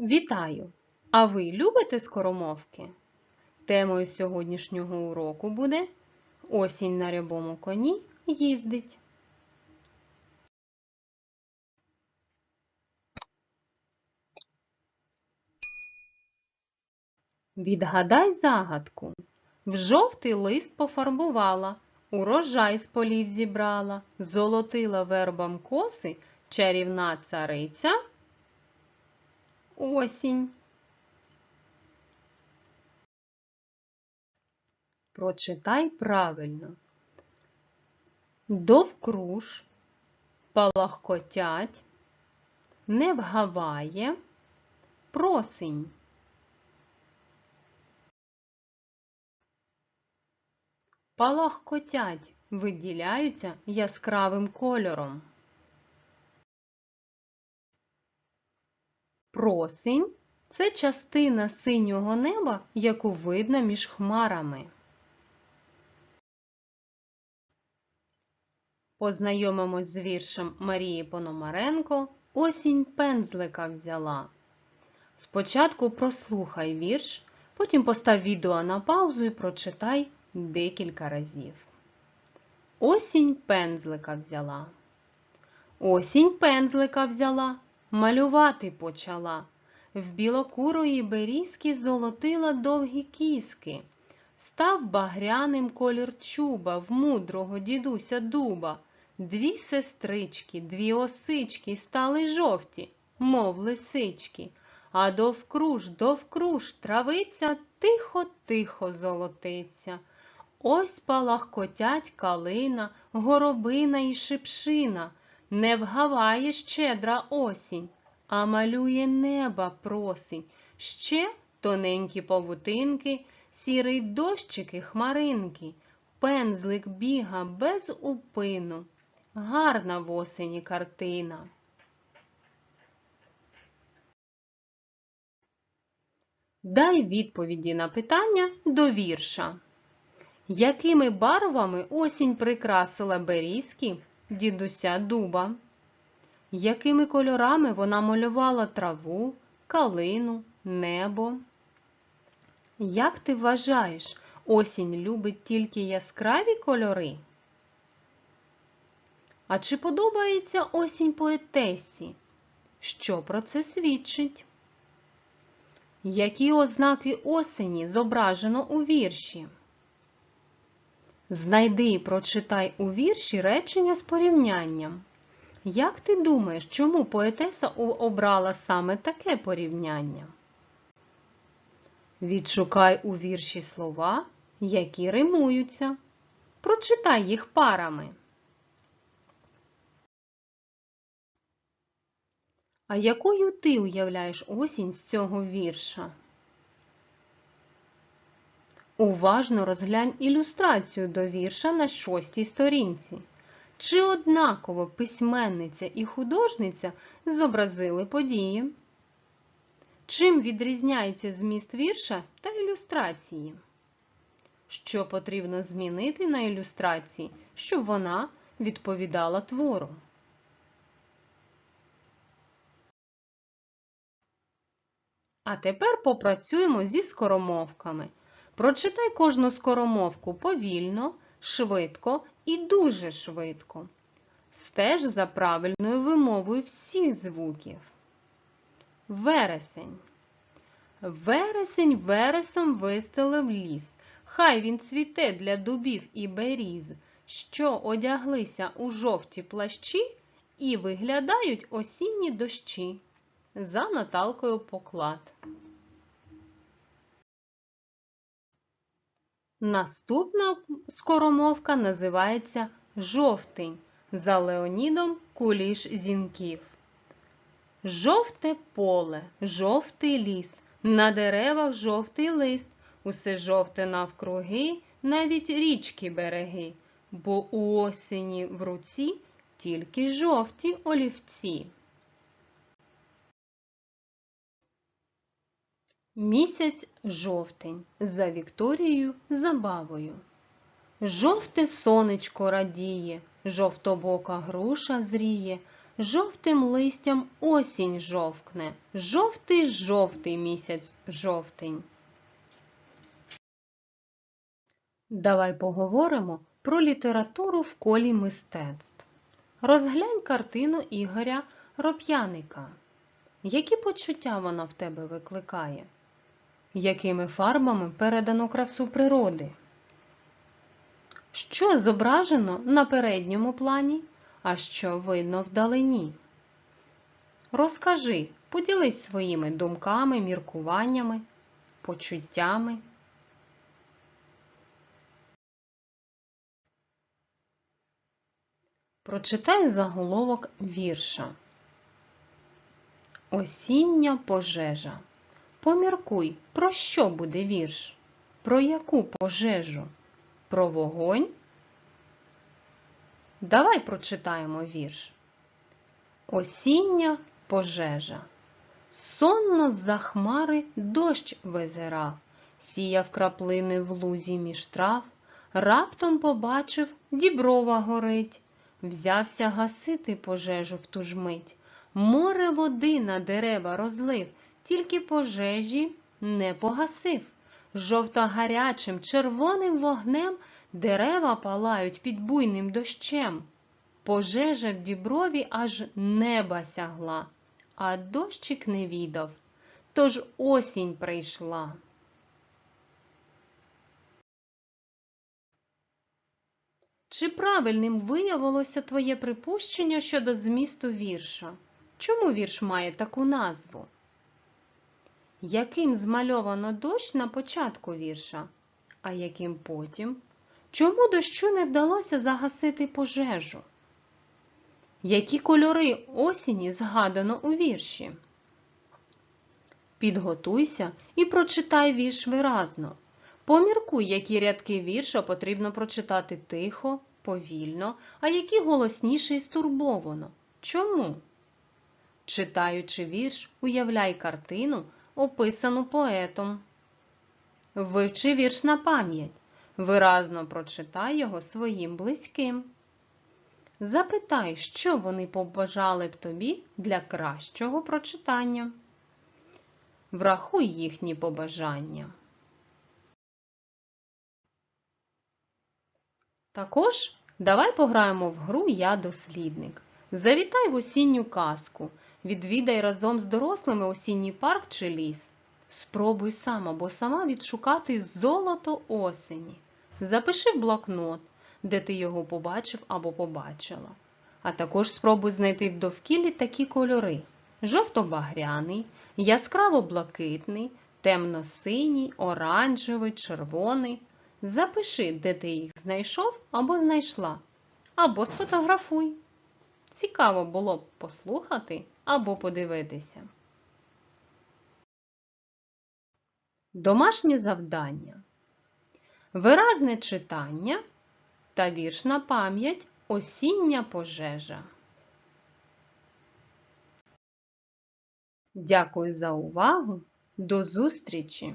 Вітаю! А ви любите скоромовки? Темою сьогоднішнього уроку буде Осінь на рябому коні їздить. Відгадай загадку. В жовтий лист пофарбувала, урожай з полів зібрала, золотила вербам коси, чарівна цариця. Осінь. Прочитай правильно. Довкруж, палахкотять, не вгаває, просинь. Палахкотять виділяються яскравим кольором. Просінь це частина синього неба, яку видно між хмарами. Познайомимось з віршем Марії Пономаренко Осінь пензлика взяла. Спочатку прослухай вірш, потім постав відео на паузу і прочитай декілька разів. Осінь пензлика взяла. Осінь пензлика взяла, малювати почала. В білокурої берізки золотила довгі кіски. Став багряним колір чуба в мудрого дідуся дуба. Дві сестрички, дві осички стали жовті, мов лисички, а довкруж, довкруж травиця тихо-тихо золотиться. Ось палахкотять калина, горобина і шипшина. Не вгаває щедра осінь, а малює неба просить. Ще тоненькі павутинки, сірий дощики хмаринки, пензлик біга без упину. Гарна в осені картина. Дай відповіді на питання до вірша. Якими барвами осінь прикрасила берізки дідуся дуба? Якими кольорами вона малювала траву, калину, небо? Як ти вважаєш, осінь любить тільки яскраві кольори? А чи подобається осінь поетесі? Що про це свідчить? Які ознаки осені зображено у вірші? Знайди і прочитай у вірші речення з порівнянням. Як ти думаєш, чому поетеса обрала саме таке порівняння? Відшукай у вірші слова, які римуються. Прочитай їх парами. А якою ти уявляєш осінь з цього вірша? Уважно розглянь ілюстрацію до вірша на шостій сторінці. Чи однаково письменниця і художниця зобразили події? Чим відрізняється зміст вірша та ілюстрації? Що потрібно змінити на ілюстрації, щоб вона відповідала твору? А тепер попрацюємо зі скоромовками. Прочитай кожну скоромовку повільно, швидко і дуже швидко. Стеж за правильною вимовою всіх звуків. Вересень. Вересень вересом вистелив ліс. Хай він цвіте для дубів і беріз, що одяглися у жовті плащі і виглядають осінні дощі. За Наталкою поклад. Наступна скоромовка називається Жовтень за Леонідом Куліш Зінків. Жовте поле, жовтий ліс, на деревах жовтий лист, усе жовте навкруги, навіть річки береги, бо у осені в руці тільки жовті олівці. Місяць жовтень за Вікторією Забавою. Жовте сонечко радіє, жовтобока груша зріє, жовтим листям осінь жовкне, жовтий жовтий місяць жовтень. Давай поговоримо про літературу в колі мистецтв. Розглянь картину Ігоря Роп'яника. Які почуття вона в тебе викликає? Якими фарбами передано красу природи? Що зображено на передньому плані, а що видно вдалині? Розкажи, поділись своїми думками, міркуваннями, почуттями. Прочитай заголовок вірша. Осіння пожежа. Поміркуй, про що буде вірш? Про яку пожежу? Про вогонь? Давай прочитаємо вірш. Осіння пожежа. Сонно з-за хмари дощ визирав, сіяв краплини в лузі між трав, раптом побачив, діброва горить, взявся гасити пожежу в ту ж мить. Море води на дерева розлив, тільки пожежі не погасив. Жовто-гарячим червоним вогнем дерева палають під буйним дощем. Пожежа в діброві аж неба сягла, а дощик не відав, тож осінь прийшла. Чи правильним виявилося твоє припущення щодо змісту вірша? Чому вірш має таку назву? Яким змальовано дощ на початку вірша, а яким потім? Чому дощу не вдалося загасити пожежу? Які кольори осені згадано у вірші? Підготуйся і прочитай вірш виразно. Поміркуй, які рядки вірша потрібно прочитати тихо, повільно, а які голосніше і стурбовано. Чому? Читаючи вірш, уявляй картину, описану поетом. Вивчи вірш на пам'ять. Виразно прочитай його своїм близьким. Запитай, що вони побажали б тобі для кращого прочитання. Врахуй їхні побажання. Також давай пограємо в гру Я дослідник. Завітай в осінню казку, відвідай разом з дорослими осінній парк чи ліс. Спробуй сам або сама відшукати золото осені. Запиши в блокнот, де ти його побачив або побачила. А також спробуй знайти в довкіллі такі кольори: жовто-багряний, яскраво-блакитний, темно-синій, оранжевий, червоний. Запиши, де ти їх знайшов або знайшла, або сфотографуй. Цікаво було б послухати або подивитися. Домашнє завдання. Виразне читання та віршна пам'ять Осіння пожежа. Дякую за увагу. До зустрічі!